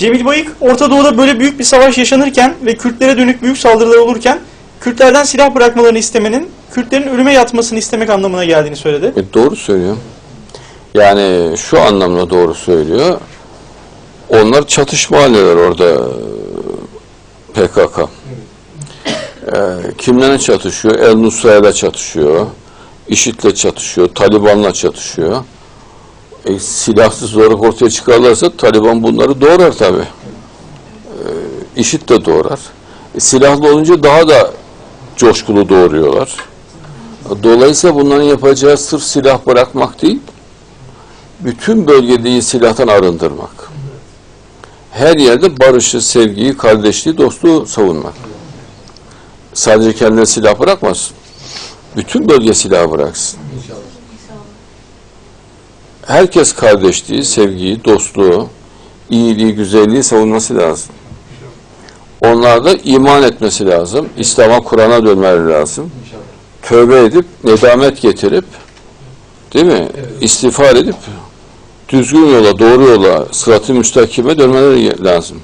Cemil Bayık, Orta Doğu'da böyle büyük bir savaş yaşanırken ve Kürtlere dönük büyük saldırılar olurken Kürtlerden silah bırakmalarını istemenin Kürtlerin ölüme yatmasını istemek anlamına geldiğini söyledi. E, doğru söylüyor. Yani şu anlamda doğru söylüyor. Onlar çatışma halindeler orada e, PKK. E, kimlerle çatışıyor? El Nusra'yla çatışıyor. IŞİD'le çatışıyor. Taliban'la çatışıyor. E, silahsız olarak ortaya çıkarlarsa Taliban bunları doğrar tabi. E, IŞİD de doğrar. E, silahlı olunca daha da coşkulu doğuruyorlar. Dolayısıyla bunların yapacağı sırf silah bırakmak değil, bütün bölgedeyi silahtan arındırmak. Her yerde barışı, sevgiyi, kardeşliği, dostluğu savunmak. Sadece kendine silah bırakmasın. Bütün bölge silah bıraksın. Herkes kardeşliği, sevgiyi, dostluğu, iyiliği, güzelliği savunması lazım. Onlar da iman etmesi lazım. İslam'a, Kur'an'a dönmeleri lazım tövbe edip, nedamet getirip, değil mi? İstiğfar edip, düzgün yola, doğru yola, sırat-ı müstakime dönmeleri lazım.